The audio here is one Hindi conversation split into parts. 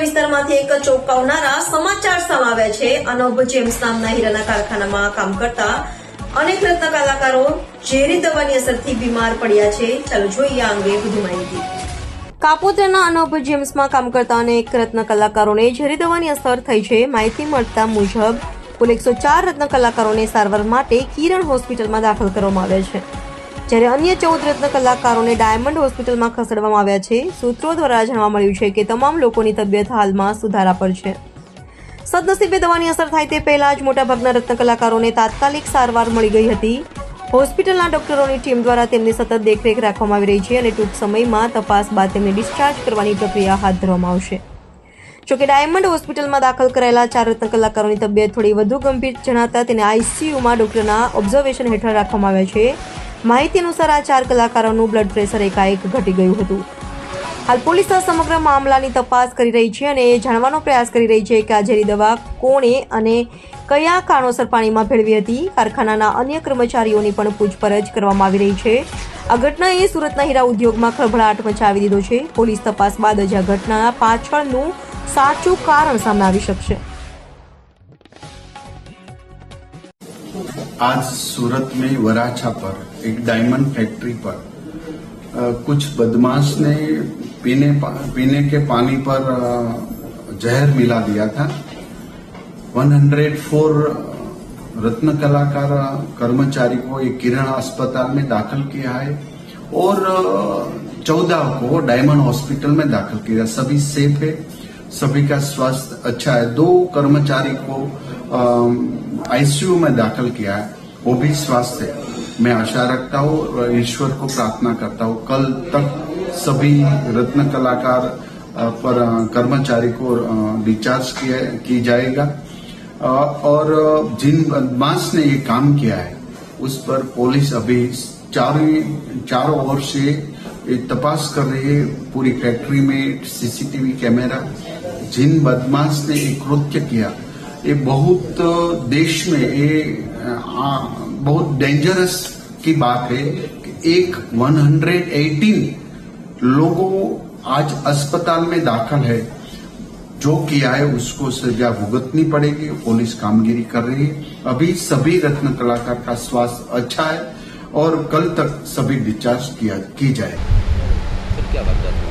વિસ્તારમાંથી એક ચોંકાવનારા સમાચાર સામે છે. અનોબ જેમ્સ નામના હીરાના કારખાનામાં કામ કરતા અનેક રત્ન કલાકારો ઝેરી દવાની અસરથી બીમાર પડ્યા છે. ચાલો જોઈએ આ અંગે વધુ માહિતી. કાપોદ્રાના અનોબ જેમ્સમાં કામ કરતા અનેક રત્ન કલાકારોને ઝેરી દવાની અસર થઈ છે. માહિતી મળતા મુજબ, કુલ એકસો ચાર રત્ન કલાકારોને સારવાર માટે કિરણ હોસ્પિટલમાં દાખલ કરવામાં આવ્યા છે. જ્યારે અન્ય ચૌદ રત્ન કલાકારોને ડાયમંડ હોસ્પિટલમાં ખસેડવામાં આવ્યા છે, સૂત્રો દ્વારા જાણવા મળ્યું છે કે તમામ લોકોની તબિયત હાલમાં સુધારા પર છે. સદનસીબે દવાની અસર થાય તે પહેલા જ મોટાભાગના રત્ન કલાકારોને તાત્કાલિક સારવાર મળી ગઈ હતી. હોસ્પિટલના ડોક્ટરોની ટીમ દ્વારા તેમની સતત દેખરેખ રાખવામાં આવી રહી છે અને ટૂંક સમયમાં તપાસ બાદ તેમને ડિસ્ચાર્જ કરવાની પ્રક્રિયા હાથ ધરવામાં આવશે. જોકે ડાયમંડ હોસ્પિટલમાં દાખલ કરાયેલા ચાર રત્ન કલાકારોની તબિયત થોડી વધુ ગંભીર જણાતા તેને આઈસીયુમાં ડોક્ટરના ઓબ્ઝર્વેશન હેઠળ રાખવામાં આવ્યા છે. માહિતી અનુસાર આ ચાર કલાકારોનું બ્લડ પ્રેશર એકાએક ઘટી ગયું હતું. હાલ પોલીસ સમગ્ર મામલાની તપાસ કરી રહી છે અને એ જાણવાનો પ્રયાસ કરી રહી છે કે આ ઝેરી દવા કોણે અને કયા કારણોસર પાણીમાં ભેળવી હતી. કારખાનાના અન્ય કર્મચારીઓની પણ પૂછપરછ કરવામાં આવી રહી છે. આ ઘટનાએ સુરતના હીરા ઉદ્યોગમાં ખળભળાટ મચાવી દીધો છે. પોલીસ તપાસ બાદ જ આ ઘટના પાછળનું સાચું કારણ સામે આવી શકશે. आज सूरत में वराछा पर एक डायमंड फैक्ट्री पर अ, कुछ बदमाश ने पीने पीने के पानी पर अ, जहर मिला दिया था। 104 रत्न कलाकार कर्मचारी को एक किरण अस्पताल में दाखिल किया है और चौदह को डायमंड हॉस्पिटल में दाखिल किया। सभी सेफ़ है सभी का स्वास्थ्य अच्छा है। दो कर्मचारी को आईसीयू में दाखिल किया है। वो भी स्वास्थ्य मैं आशा रखता हूँ ईश्वर को प्रार्थना करता हूँ। कल तक सभी रत्न कलाकार पर कर्मचारी को डिस्चार्ज किया, की जाएगा। और जिन बदमाश ने ये काम किया है, उस पर पुलिस अभी चारों चारों ओर से तपास कर रही है। पूरी फैक्ट्री में सीसीटीवी कैमरा। जिन बदमाश ने ये कृत्य किया ये बहुत देश में ये बहुत डेंजरस की बात है कि एक 118 लोगों आज अस्पताल में दाखिल है। जो किया है उसको सजा भुगतनी पड़ेगी, पुलिस कामगिरी कर रही है। अभी सभी रत्न कलाकार का स्वास्थ्य अच्छा है और कल तक सभी डिस्चार्ज किया, की जाए। सर, क्या बात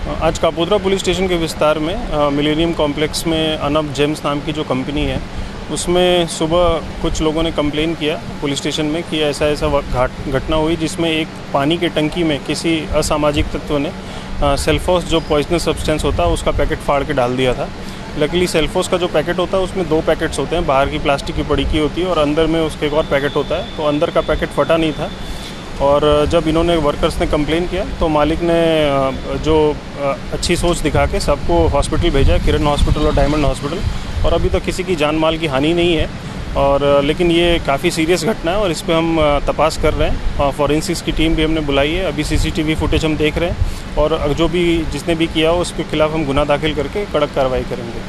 आज कापोद्रा पुलिस स्टेशन के विस्तार में मिलेनियम कॉम्प्लेक्स में अनब जेम्स नाम की जो कंपनी है, उसमें सुबह कुछ लोगों ने कंप्लेन किया पुलिस स्टेशन में कि ऐसा ऐसा घाट, घटना हुई जिसमें एक पानी के टंकी में किसी असामाजिक तत्व ने सेल्फोस जो पॉइजनस सब्सटेंस होता है उसका पैकेट फाड़ के डाल दिया था। लकीली सेल्फोस का जो पैकेट होता है उसमें दो पैकेट्स होते हैं, बाहर की प्लास्टिक की पड़ी की होती है और अंदर में उसके एक और पैकेट होता है। तो अंदर का पैकेट फटा नहीं था और जब इन्होंने वर्कर्स ने कंप्लेन किया तो मालिक ने जो अच्छी सोच दिखा के सबको हॉस्पिटल भेजा, किरण हॉस्पिटल और डायमंड हॉस्पिटल और अभी तक किसी की जान माल की हानि नहीं है। और लेकिन ये काफ़ी सीरियस घटना है और इस पर हम तपास कर रहे हैं। फॉरेंसिक्स की टीम भी हमने बुलाई है। अभी सीसीटीवी फुटेज हम देख रहे हैं। और जो भी जिसने भी किया हो उसके खिलाफ हम गुना दाखिल करके कड़क कार्रवाई करेंगे।